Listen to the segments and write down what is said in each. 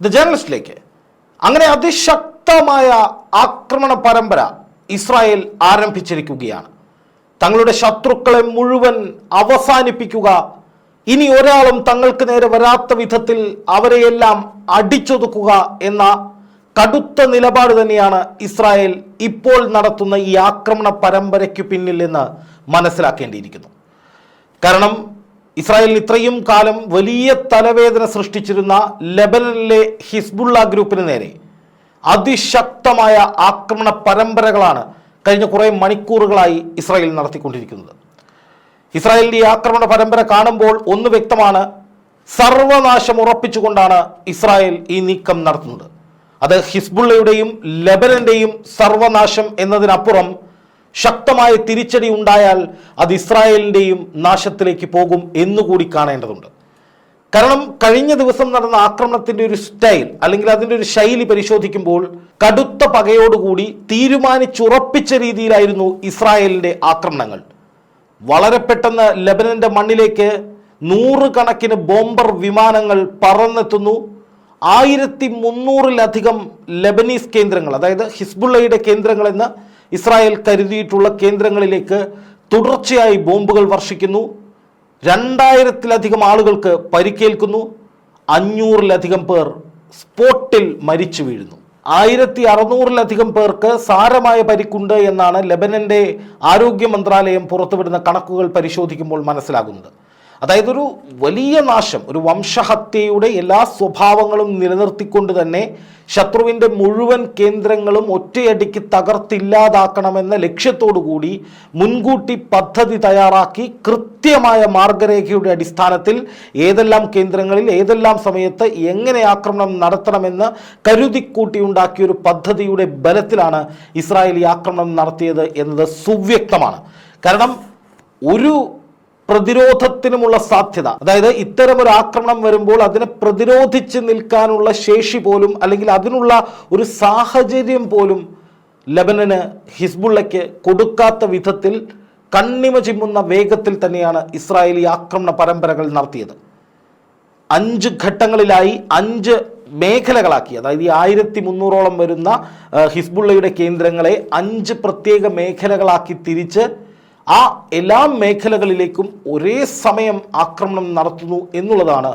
The ജേർണലിസ്റ്റിലേക്ക് അങ്ങനെ അതിശക്തമായ ആക്രമണ പരമ്പര ഇസ്രായേൽ ആരംഭിച്ചിരിക്കുകയാണ്. തങ്ങളുടെ ശത്രുക്കളെ മുഴുവൻ അവസാനിപ്പിക്കുക. ഇനി ഒരാളും തങ്ങൾക്ക് നേരെ വരാത്ത വിധത്തിൽ അവരെയെല്ലാം അടിച്ചൊതുക്കുക എന്ന കടുത്ത നിലപാട് തന്നെയാണ് ഇസ്രായേൽ ഇപ്പോൾ നടത്തുന്ന ഈ ആക്രമണ പരമ്പരയ്ക്ക് പിന്നിൽ എന്ന് മനസ്സിലാക്കേണ്ടിയിരിക്കുന്നു. കാരണം ഇസ്രായേലിന് ഇത്രയും കാലം വലിയ തലവേദന സൃഷ്ടിച്ചിരുന്ന ലെബനനിലെ ഹിസ്ബുള്ള ഗ്രൂപ്പിന് നേരെ അതിശക്തമായ ആക്രമണ പരമ്പരകളാണ് കഴിഞ്ഞ കുറേ മണിക്കൂറുകളായി ഇസ്രായേൽ നടത്തിക്കൊണ്ടിരിക്കുന്നത്. ഇസ്രായേലിന്റെ ഈ ആക്രമണ പരമ്പര കാണുമ്പോൾ ഒന്ന് വ്യക്തമാണ് സർവനാശം ഉറപ്പിച്ചുകൊണ്ടാണ് ഇസ്രായേൽ ഈ നീക്കം നടത്തുന്നത്. അത് ഹിസ്ബുള്ളയുടെയും ലെബനന്റെയും സർവനാശം എന്നതിനപ്പുറം ശക്തമായ തിരിച്ചടി ഉണ്ടായാൽ അത് ഇസ്രായേലിന്റെയും നാശത്തിലേക്ക് പോകും എന്നുകൂടി കാണേണ്ടതുണ്ട്. കാരണം കഴിഞ്ഞ ദിവസം നടന്ന ആക്രമണത്തിന്റെ ഒരു സ്റ്റൈൽ അല്ലെങ്കിൽ അതിന്റെ ഒരു ശൈലി പരിശോധിക്കുമ്പോൾ കടുത്ത പകയോടുകൂടി തീരുമാനിച്ചുറപ്പിച്ച രീതിയിലായിരുന്നു ഇസ്രായേലിന്റെ ആക്രമണങ്ങൾ. വളരെ പെട്ടെന്ന് ലെബനന്റെ മണ്ണിലേക്ക് നൂറുകണക്കിന് ബോംബർ വിമാനങ്ങൾ പറന്നെത്തുന്നു. ആയിരത്തി മുന്നൂറിലധികം ലബനീസ് കേന്ദ്രങ്ങൾ അതായത് ഹിസ്ബുള്ളയുടെ കേന്ദ്രങ്ങളെന്ന് ഇസ്രായേൽ കരുതിയിട്ടുള്ള കേന്ദ്രങ്ങളിലേക്ക് തുടർച്ചയായി ബോംബുകൾ വർഷിക്കുന്നു. രണ്ടായിരത്തിലധികം ആളുകൾക്ക് പരിക്കേൽക്കുന്നു. അഞ്ഞൂറിലധികം പേർ സ്പോട്ടിൽ മരിച്ചു വീഴുന്നു. ആയിരത്തി അറുന്നൂറിലധികം പേർക്ക് സാരമായ പരിക്കുണ്ട് എന്നാണ് ലെബനന്റെ ആരോഗ്യ മന്ത്രാലയം പുറത്തുവിടുന്ന കണക്കുകൾ പരിശോധിക്കുമ്പോൾ മനസ്സിലാകുന്നത്. അതായത് ഒരു വലിയ നാശം ഒരു വംശഹത്യയുടെ എല്ലാ സ്വഭാവങ്ങളും നിലനിർത്തിക്കൊണ്ട് തന്നെ ശത്രുവിന്റെ മുഴുവൻ കേന്ദ്രങ്ങളും ഒറ്റയടിക്ക് തകർത്തില്ലാതാക്കണമെന്ന ലക്ഷ്യത്തോടു കൂടി മുൻകൂട്ടി പദ്ധതി തയ്യാറാക്കി കൃത്യമായ മാർഗരേഖയുടെ അടിസ്ഥാനത്തിൽ ഏതെല്ലാം കേന്ദ്രങ്ങളിൽ ഏതെല്ലാം സമയത്ത് എങ്ങനെ ആക്രമണം നടത്തണമെന്ന് കരുതിക്കൂട്ടിയുണ്ടാക്കിയ ഒരു പദ്ധതിയുടെ ബലത്തിലാണ് ഇസ്രായേൽ ആക്രമണം നടത്തിയത് എന്നത് സുവ്യക്തമാണ്. കാരണം ഒരു പ്രതിരോധത്തിനുമുള്ള സാധ്യത. അതായത് ഇത്തരം ഒരു ആക്രമണം വരുമ്പോൾ അതിനെ പ്രതിരോധിച്ച് നിൽക്കാനുള്ള ശേഷി പോലും അല്ലെങ്കിൽ അതിനുള്ള ഒരു സാഹചര്യം പോലും ലബനന് ഹിസ്ബുള്ളയ്ക്ക് കൊടുക്കാത്ത വിധത്തിൽ കണ്ണിമ ചിമ്മുന്ന വേഗത്തിൽ തന്നെയാണ് ഇസ്രായേലി ആക്രമണ പരമ്പരകൾ നടത്തിയത്. അഞ്ച് ഘട്ടങ്ങളിലായി അഞ്ച് മേഖലകളാക്കി. അതായത് ഈ ആയിരത്തി മുന്നൂറോളം വരുന്ന ഹിസ്ബുള്ളയുടെ കേന്ദ്രങ്ങളെ അഞ്ച് പ്രത്യേക മേഖലകളാക്കി തിരിച്ച് ആ എല്ലാ മേഖലകളിലേക്കും ഒരേ സമയം ആക്രമണം നടത്തുന്നു എന്നുള്ളതാണ്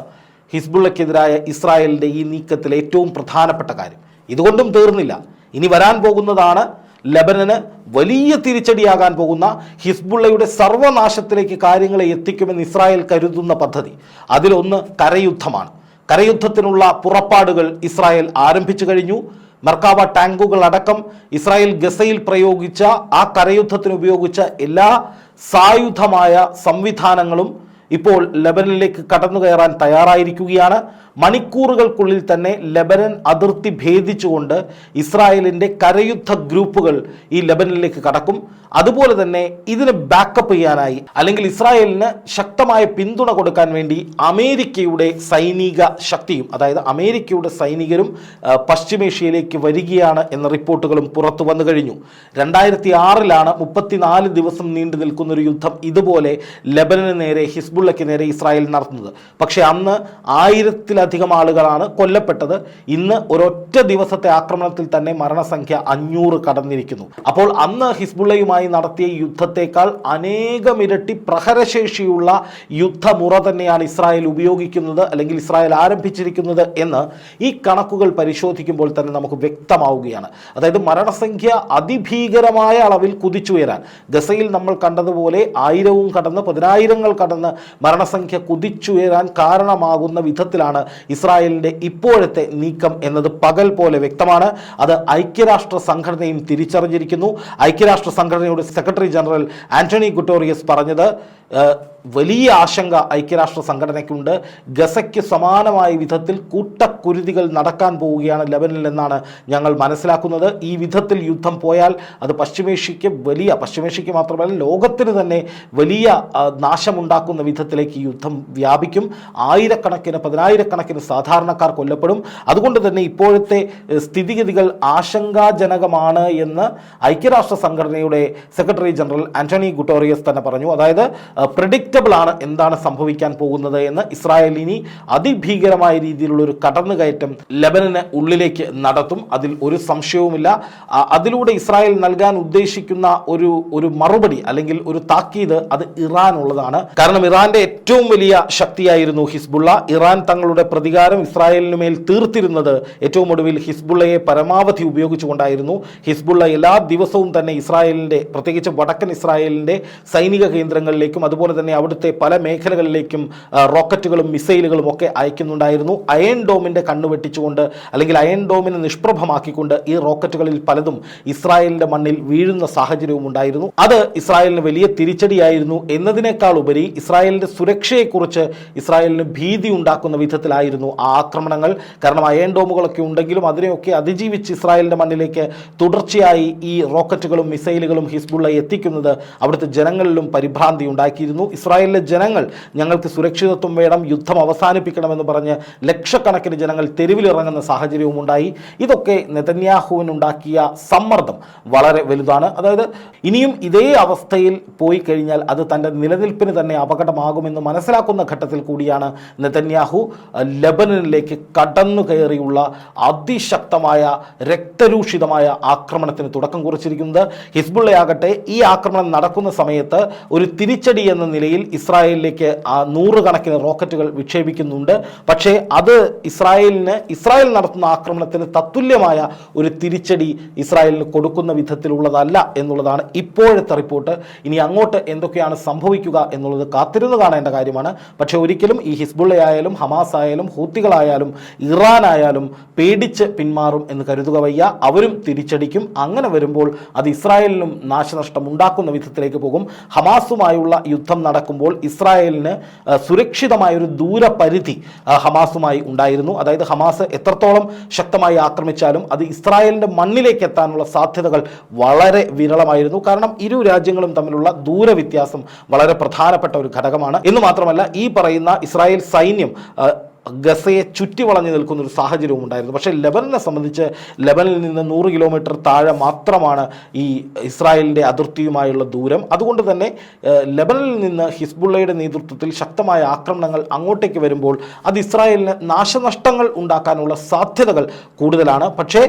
ഹിസ്ബുള്ളക്കെതിരായ ഇസ്രായേലിന്റെ ഈ നീക്കത്തിലെ ഏറ്റവും പ്രധാനപ്പെട്ട കാര്യം. ഇതുകൊണ്ടും തീർന്നില്ല. ഇനി വരാൻ പോകുന്നതാണ് ലബനന് വലിയ തിരിച്ചടിയാകാൻ പോകുന്ന ഹിസ്ബുള്ളയുടെ സർവനാശത്തിലേക്ക് കാര്യങ്ങളെ എത്തിക്കുമെന്ന് ഇസ്രായേൽ കരുതുന്ന പദ്ധതി. അതിലൊന്ന് കരയുദ്ധമാണ്. കരയുദ്ധത്തിനുള്ള പുറപ്പാടുകൾ ഇസ്രായേൽ ആരംഭിച്ചു കഴിഞ്ഞു. മെർക്കാവ ടാങ്കുകൾ അടക്കം ഇസ്രായേൽ ഗസയിൽ പ്രയോഗിച്ച ആ കരയുദ്ധത്തിന് ഉപയോഗിച്ച എല്ലാ സായുധമായ സംവിധാനങ്ങളും ഇപ്പോൾ ലബനിലേക്ക് കടന്നു കയറാൻ തയ്യാറായിരിക്കുകയാണ്. മണിക്കൂറുകൾക്കുള്ളിൽ തന്നെ ലബനൻ അതിർത്തി ഭേദിച്ചുകൊണ്ട് ഇസ്രായേലിന്റെ കരയുദ്ധ ഗ്രൂപ്പുകൾ ഈ ലബനിലേക്ക് കടക്കും. അതുപോലെ തന്നെ ഇതിന് ബാക്കപ്പ് ചെയ്യാനായി അല്ലെങ്കിൽ ഇസ്രായേലിന് ശക്തമായ പിന്തുണ കൊടുക്കാൻ വേണ്ടി അമേരിക്കയുടെ സൈനിക ശക്തിയും അതായത് അമേരിക്കയുടെ സൈനികരും പശ്ചിമേഷ്യയിലേക്ക് വരികയാണ് എന്ന റിപ്പോർട്ടുകളും പുറത്തു വന്നു കഴിഞ്ഞു. രണ്ടായിരത്തി ആറിലാണ് മുപ്പത്തിനാല് ദിവസം നീണ്ടു നിൽക്കുന്നൊരു യുദ്ധം ഇതുപോലെ ലബനന് നേരെ ഹിസ്ബുള്ളയ്ക്ക് നേരെ ഇസ്രായേൽ നടത്തുന്നത്. പക്ഷേ അന്ന് ആയിരത്തിലധികം ആളുകളാണ് കൊല്ലപ്പെട്ടത്. ഇന്ന് ഒരൊറ്റ ദിവസത്തെ ആക്രമണത്തിൽ തന്നെ മരണസംഖ്യ അഞ്ഞൂറ് കടന്നിരിക്കുന്നു. അപ്പോൾ അന്ന് ഹിസ്ബുള്ളയുമായി നടത്തിയ യുദ്ധത്തേക്കാൾ അനേകമിരട്ടി പ്രഹരശേഷിയുള്ള യുദ്ധമുറ തന്നെയാണ് ഇസ്രായേൽ ഉപയോഗിക്കുന്നത് അല്ലെങ്കിൽ ഇസ്രായേൽ ആരംഭിച്ചിരിക്കുന്നത് എന്ന് ഈ കണക്കുകൾ പരിശോധിക്കുമ്പോൾ തന്നെ നമുക്ക് വ്യക്തമാവുകയാണ്. അതായത് മരണസംഖ്യ അതിഭീകരമായ അളവിൽ കുതിച്ചുയരാൻ. ഗസയിൽ നമ്മൾ കണ്ടതുപോലെ ആയിരവും കടന്ന് പതിനായിരങ്ങൾ കടന്ന് മരണസംഖ്യ കുതിച്ചുയരാൻ കാരണമാകുന്ന വിധത്തിലാണ് ഇസ്രായേലിന്റെ ഇപ്പോഴത്തെ നീക്കം എന്നത് പകൽ പോലെ വ്യക്തമാണ്. അത് ഐക്യരാഷ്ട്ര സംഘടനയും തിരിച്ചറിഞ്ഞിരിക്കുന്നു. ഐക്യരാഷ്ട്ര സംഘടനയുടെ സെക്രട്ടറി ജനറൽ ആന്റണി ഗുട്ടോറിയസ് പറഞ്ഞത് വലിയ ആശങ്ക ഐക്യരാഷ്ട്ര സംഘടനയ്ക്കുണ്ട്. ഗസയ്ക്ക് സമാനമായ വിധത്തിൽ കൂട്ടക്കുരുതികൾ നടക്കാൻ പോവുകയാണ് ലെബനിൽ എന്നാണ് ഞങ്ങൾ മനസ്സിലാക്കുന്നത്. ഈ വിധത്തിൽ യുദ്ധം പോയാൽ അത് പശ്ചിമേഷ്യയ്ക്ക് വലിയ പശ്ചിമേഷ്യയ്ക്ക് മാത്രമല്ല ലോകത്തിന് തന്നെ വലിയ നാശമുണ്ടാക്കുന്ന വിധത്തിലേക്ക് യുദ്ധം വ്യാപിക്കും. ആയിരക്കണക്കിന് പതിനായിരക്കണക്കിന് സാധാരണക്കാർ കൊല്ലപ്പെടും. അതുകൊണ്ട് തന്നെ ഇപ്പോഴത്തെ സ്ഥിതിഗതികൾ ആശങ്കാജനകമാണ് എന്ന് ഐക്യരാഷ്ട്ര സംഘടനയുടെ സെക്രട്ടറി ജനറൽ ആന്റണി ഗുട്ടോറിയസ് തന്നെ പറഞ്ഞു. അതായത് പ്രഡിക്റ്റബിൾ ആണ് എന്താണ് സംഭവിക്കാൻ പോകുന്നത് എന്ന് ഇസ്രായേൽ ഇനി അതിഭീകരമായ രീതിയിലുള്ള ഒരു കടന്നുകയറ്റം ലെബനന് ഉള്ളിലേക്ക് നടത്തും. അതിൽ ഒരു സംശയവുമില്ല. അതിലൂടെ ഇസ്രായേൽ നൽകാൻ ഉദ്ദേശിക്കുന്ന ഒരു ഒരു മറുപടി അല്ലെങ്കിൽ ഒരു താക്കീത് അത് ഇറാൻ ഉള്ളതാണ് കാരണം ഇറാന്റെ ഏറ്റവും വലിയ ശക്തിയായിരുന്നു ഹിസ്ബുള്ള. ഇറാൻ തങ്ങളുടെ പ്രതികാരം ഇസ്രായേലിന് മേൽ തീർത്തിരുന്നത് ഏറ്റവും ഒടുവിൽ ഹിസ്ബുള്ളയെ പരമാവധി ഉപയോഗിച്ചുകൊണ്ടായിരുന്നു. ഹിസ്ബുള്ള എല്ലാ ദിവസവും തന്നെ ഇസ്രായേലിന്റെ പ്രത്യേകിച്ച് വടക്കൻ ഇസ്രായേലിന്റെ സൈനിക കേന്ദ്രങ്ങളിലേക്കും അതുപോലെ തന്നെ അവിടുത്തെ പല മേഖലകളിലേക്കും റോക്കറ്റുകളും മിസൈലുകളും ഒക്കെ അയക്കുന്നുണ്ടായിരുന്നു. അയൺ ഡോമിന്റെ കണ്ണ് വെട്ടിച്ചുകൊണ്ട് അല്ലെങ്കിൽ അയൺ ഡോമിനെ നിഷ്പ്രഭമാക്കിക്കൊണ്ട് ഈ റോക്കറ്റുകളിൽ പലതും ഇസ്രായേലിന്റെ മണ്ണിൽ വീഴുന്ന സാഹചര്യവും ഉണ്ടായിരുന്നു. അത് ഇസ്രായേലിന് വലിയ തിരിച്ചടിയായിരുന്നു എന്നതിനേക്കാൾ ഉപരി ഇസ്രായേലിന്റെ സുരക്ഷയെക്കുറിച്ച് ഇസ്രായേലിന് ഭീതി ഉണ്ടാക്കുന്ന വിധത്തിലായിരുന്നു ആ ആക്രമണങ്ങൾ. കാരണം അയൺ ഡോമുകളൊക്കെ ഉണ്ടെങ്കിലും അതിനെയൊക്കെ അതിജീവിച്ച് ഇസ്രായേലിന്റെ മണ്ണിലേക്ക് തുടർച്ചയായി ഈ റോക്കറ്റുകളും മിസൈലുകളും ഹിസ്ബുള്ള എത്തിക്കുന്നത് അവിടുത്തെ ജനങ്ങളിലും പരിഭ്രാന്തി ഉണ്ടാക്കിയിരുന്നു. ഇസ്രായേലിലെ ജനങ്ങൾ ഞങ്ങൾക്ക് സുരക്ഷിതത്വം വേണം യുദ്ധം അവസാനിപ്പിക്കണമെന്ന് പറഞ്ഞ് ലക്ഷക്കണക്കിന് ജനങ്ങൾ തെരുവിലിറങ്ങുന്ന സാഹചര്യവും ഉണ്ടായി. ഇതൊക്കെ നെതന്യാഹുവിനുണ്ടാക്കിയ സമ്മർദ്ദം വളരെ വലുതാണ്. അതായത് ഇനിയും ഇതേ അവസ്ഥയിൽ പോയി കഴിഞ്ഞാൽ അത് തന്റെ നിലനിൽപ്പിന് തന്നെ അപകടമാകുമെന്ന് മനസ്സിലാക്കുന്ന ഘട്ടത്തിൽ കൂടിയാണ് നെതന്യാഹു ലബനനിലേക്ക് കടന്നു കയറിയുള്ള അതിശക്തമായ രക്തരൂഷിതമായ ആക്രമണത്തിന് തുടക്കം കുറിച്ചിരിക്കുന്നത്. ഹിസ്ബുള്ളയാകട്ടെ ഈ ആക്രമണം നടക്കുന്ന സമയത്ത് ഒരു തിരിച്ചടി എന്ന നിലയിൽ ഇസ്രായേലിലേക്ക് ആ നൂറുകണക്കിന് റോക്കറ്റുകൾ വിക്ഷേപിക്കുന്നുണ്ട്. പക്ഷേ അത് ഇസ്രായേലിന് ഇസ്രായേൽ നടത്തുന്ന ആക്രമണത്തിന് തത്തുല്യമായ ഒരു തിരിച്ചടി ഇസ്രായേലിന് കൊടുക്കുന്ന വിധത്തിലുള്ളതല്ല എന്നുള്ളതാണ് ഇപ്പോഴത്തെ റിപ്പോർട്ട്. ഇനി അങ്ങോട്ട് എന്തൊക്കെയാണ് സംഭവിക്കുക എന്നുള്ളത് കാത്തിരുന്ന് കാണേണ്ട കാര്യമാണ്. പക്ഷേ ഒരിക്കലും ഈ ഹിസ്ബുള്ളയായാലും ഹമാസ് ആയാലും ഹൂത്തികളായാലും ഇറാനായാലും പേടിച്ച് പിന്മാറും എന്ന് കരുതുക വയ്യ. അവരും തിരിച്ചടിക്കും. അങ്ങനെ വരുമ്പോൾ അത് ഇസ്രായേലിനും നാശനഷ്ടം ഉണ്ടാക്കുന്ന വിധത്തിലേക്ക് പോകും. ഹമാസുമായുള്ള യുദ്ധം നടക്കുമ്പോൾ ഇസ്രായേലിന് സുരക്ഷിതമായൊരു ദൂരപരിധി ഹമാസുമായി ഉണ്ടായിരുന്നു. അതായത് ഹമാസ് എത്രത്തോളം ശക്തമായി ആക്രമിച്ചാലും അത് ഇസ്രായേലിന്റെ മണ്ണിലേക്ക് എത്താനുള്ള സാധ്യതകൾ വളരെ വിരളമായിരുന്നു. കാരണം ഇരു രാജ്യങ്ങളും തമ്മിലുള്ള ദൂരവ്യത്യാസം വളരെ പ്രധാനപ്പെട്ട ഒരു ഘടകമാണ്. എന്ന് മാത്രമല്ല ഈ പറയുന്ന ഇസ്രായേൽ സൈന്യം ഗസയെ ചുറ്റി വളഞ്ഞു നിൽക്കുന്ന ഒരു സാഹചര്യവും ഉണ്ടായിരുന്നു. പക്ഷേ ലെബനനെ സംബന്ധിച്ച് ലെബനിൽ നിന്ന് നൂറ് കിലോമീറ്റർ താഴെ മാത്രമാണ് ഈ ഇസ്രായേലിന്റെ അതിർത്തിയുമായുള്ള ദൂരം. അതുകൊണ്ട് തന്നെ ലെബനിൽ നിന്ന് ഹിസ്ബുള്ളയുടെ നേതൃത്വത്തിൽ ശക്തമായ ആക്രമണങ്ങൾ അങ്ങോട്ടേക്ക് വരുമ്പോൾ അത് ഇസ്രായേലിന് നാശനഷ്ടങ്ങൾ ഉണ്ടാക്കാനുള്ള സാധ്യതകൾ കൂടുതലാണ്. പക്ഷേ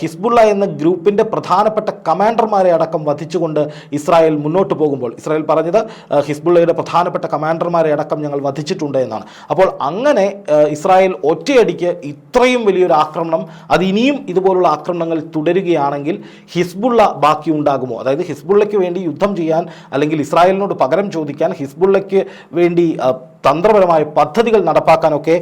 ഹിസ്ബുള്ള എന്ന ഗ്രൂപ്പിന്റെ പ്രധാനപ്പെട്ട കമാൻഡർമാരെ അടക്കം വധിച്ചുകൊണ്ട് ഇസ്രായേൽ മുന്നോട്ട് പോകുമ്പോൾ ഇസ്രായേൽ പറഞ്ഞത് ഹിസ്ബുള്ളയുടെ പ്രധാനപ്പെട്ട കമാൻഡർമാരെ അടക്കം ഞങ്ങൾ വധിച്ചിട്ടുണ്ട് എന്നാണ്. അപ്പോൾ അങ്ങനെ ഇസ്രായേൽ ഒറ്റയടിക്ക് ഇത്രയും വലിയൊരു ആക്രമണം അത് ഇനിയും ഇതുപോലുള്ള ആക്രമണങ്ങൾ തുടരുകയാണെങ്കിൽ ഹിസ്ബുള്ള ബാക്കി ഉണ്ടാകുമോ അതായത് ഹിസ്ബുള്ളയ്ക്ക് വേണ്ടി യുദ്ധം ചെയ്യാൻ അല്ലെങ്കിൽ ഇസ്രായേലിനോട് പകരം ചോദിക്കാൻ ഹിസ്ബുള്ളയ്ക്ക് വേണ്ടി തന്ത്രപരമായ പദ്ധതികൾ നടപ്പാക്കാനൊക്കെ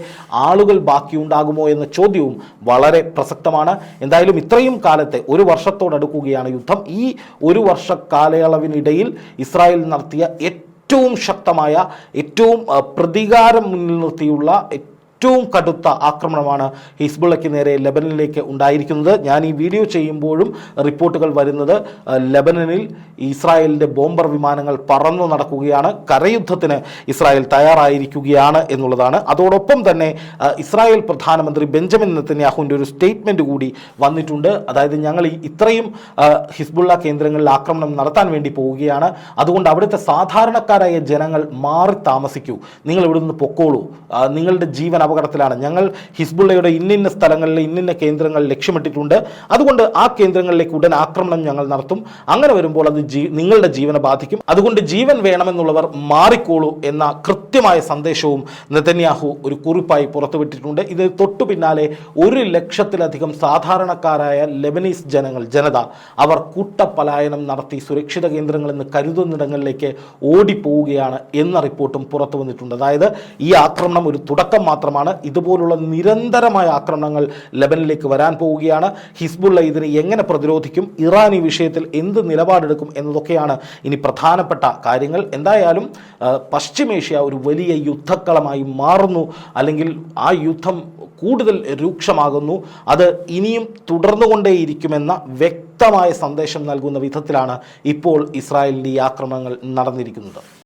ആളുകൾ ബാക്കിയുണ്ടാകുമോ എന്ന ചോദ്യവും വളരെ പ്രസക്തമാണ്. എന്തായാലും ഇത്രയും കാലത്തെ ഒരു വർഷത്തോടടുക്കുകയാണ് യുദ്ധം. ഈ ഒരു വർഷ കാലയളവിനിടയിൽ ഇസ്രായേൽ നടത്തിയ ഏറ്റവും ശക്തമായ ഏറ്റവും പ്രതികാരം മുന്നിൽ നിർത്തിയുള്ള ഏറ്റവും കടുത്ത ആക്രമണമാണ് ഹിസ്ബുള്ളയ്ക്ക് നേരെ ലെബനനിലേക്ക് ഉണ്ടായിരിക്കുന്നത്. ഞാൻ ഈ വീഡിയോ ചെയ്യുമ്പോഴും റിപ്പോർട്ടുകൾ വരുന്നത് ലബനനിൽ ഇസ്രായേലിന്റെ ബോംബർ വിമാനങ്ങൾ പറന്നു നടക്കുകയാണ്. കരയുദ്ധത്തിന് ഇസ്രായേൽ തയ്യാറായിരിക്കുകയാണ് എന്നുള്ളതാണ്. അതോടൊപ്പം തന്നെ ഇസ്രായേൽ പ്രധാനമന്ത്രി ബെഞ്ചമിൻ നെത്തന്യാഹുവിന്റെ ഒരു സ്റ്റേറ്റ്മെന്റ് കൂടി വന്നിട്ടുണ്ട്. അതായത് ഞങ്ങൾ ഇത്രയും ഹിസ്ബുള്ള കേന്ദ്രങ്ങളിൽ ആക്രമണം നടത്താൻ വേണ്ടി പോവുകയാണ്. അതുകൊണ്ട് അവിടുത്തെ സാധാരണക്കാരായ ജനങ്ങൾ മാറി താമസിക്കൂ. നിങ്ങൾ ഇവിടുന്ന് പൊക്കോളൂ. നിങ്ങളുടെ ജീവൻ അപകടത്തിലാണ്. ഞങ്ങൾ ഹിസ്ബുള്ളയുടെ ഇന്നിന്ന സ്ഥലങ്ങളിൽ ഇന്നിന്ന കേന്ദ്രങ്ങൾ ലക്ഷ്യമിട്ടിട്ടുണ്ട്. അതുകൊണ്ട് ആ കേന്ദ്രങ്ങളിലേക്ക് ഉടൻ ആക്രമണം ഞങ്ങൾ നടത്തും. അങ്ങനെ വരുമ്പോൾ അത് നിങ്ങളുടെ ജീവനെ ബാധിക്കും. അതുകൊണ്ട് ജീവൻ വേണമെന്നുള്ളവർ മാറിക്കോളൂ എന്ന കൃത്യമായ സന്ദേശവും നെതന്യാഹു ഒരു കുറിപ്പായി പുറത്തുവിട്ടിട്ടുണ്ട്. ഇത് തൊട്ടു പിന്നാലെ ഒരു ലക്ഷത്തിലധികം സാധാരണക്കാരായ ലെബനീസ് ജനങ്ങൾ ജനത അവർ കൂട്ടപലായനം നടത്തി സുരക്ഷിത കേന്ദ്രങ്ങളിൽ നിന്ന് കരുതുന്നിടങ്ങളിലേക്ക് ഓടിപ്പോവുകയാണ് എന്ന റിപ്പോർട്ടും പുറത്തു വന്നിട്ടുണ്ട് അതായത് ഈ ആക്രമണം ഒരു തുടക്കം മാത്രമാണ്. ഇതുപോലുള്ള നിരന്തരമായ ആക്രമണങ്ങൾ ലബനിലേക്ക് വരാൻ പോവുകയാണ്. ഹിസ്ബുള്ള ഇതിനെ എങ്ങനെ പ്രതിരോധിക്കും ഇറാൻ ഈ വിഷയത്തിൽ എന്ത് നിലപാടെടുക്കും എന്നതൊക്കെയാണ് ഇനി പ്രധാനപ്പെട്ട കാര്യങ്ങൾ. എന്തായാലും പശ്ചിമേഷ്യ ഒരു വലിയ യുദ്ധക്കളമായി മാറുന്നു. അല്ലെങ്കിൽ ആ യുദ്ധം കൂടുതൽ രൂക്ഷമാകുന്നു. അത് ഇനിയും തുടർന്നുകൊണ്ടേയിരിക്കുമെന്ന വ്യക്തമായ സന്ദേശം നൽകുന്ന വിധത്തിലാണ് ഇപ്പോൾ ഇസ്രായേലിന്റെ ഈ ആക്രമണങ്ങൾ നടന്നിരിക്കുന്നത്.